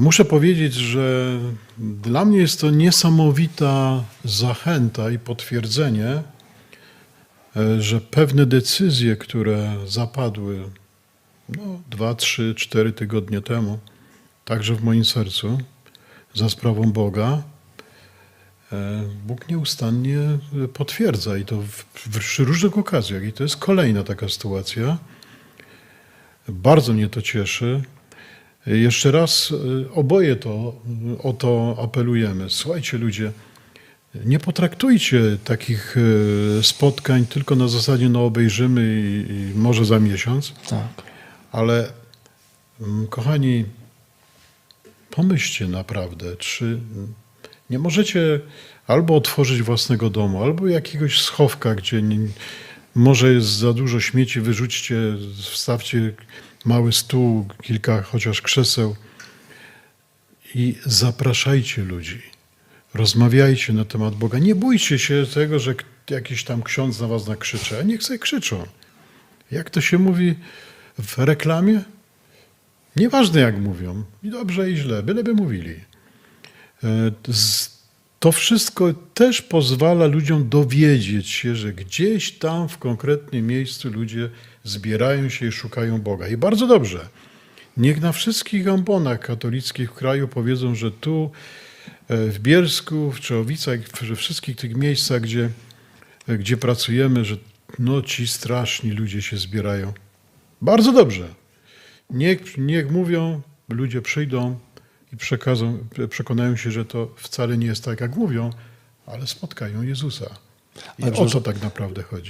Muszę powiedzieć, że dla mnie jest to niesamowita zachęta i potwierdzenie, e, że pewne decyzje, które zapadły no, dwa, trzy, cztery tygodnie temu, także w moim sercu, za sprawą Boga, e, Bóg nieustannie potwierdza i to przy różnych okazjach. I to jest kolejna taka sytuacja. Bardzo mnie to cieszy. Jeszcze raz e, oboje to, o to apelujemy. Słuchajcie, ludzie, nie potraktujcie takich e, spotkań tylko na zasadzie, no obejrzymy i, i może za miesiąc, Tak. ale mm, kochani, pomyślcie naprawdę, czy nie możecie albo otworzyć własnego domu, albo jakiegoś schowka, gdzie nie, może jest za dużo śmieci, wyrzućcie, wstawcie mały stół, kilka chociaż krzeseł i zapraszajcie ludzi. Rozmawiajcie na temat Boga. Nie bójcie się tego, że jakiś tam ksiądz na was nakrzyczy, a niech sobie krzyczą. Jak to się mówi w reklamie? Nieważne jak mówią, i dobrze i źle, byleby mówili. E, To wszystko też pozwala ludziom dowiedzieć się, że gdzieś tam w konkretnym miejscu ludzie zbierają się i szukają Boga. I bardzo dobrze. Niech na wszystkich ambonach katolickich w kraju powiedzą, że tu e, w Bielsku, w Czechowicach, we wszystkich tych miejscach, gdzie, e, gdzie pracujemy, że no ci straszni ludzie się zbierają. Bardzo dobrze. Niech, niech mówią, ludzie przyjdą i przekazą, przekonają się, że to wcale nie jest tak, jak mówią, ale spotkają Jezusa. I Ale o to tak naprawdę chodzi.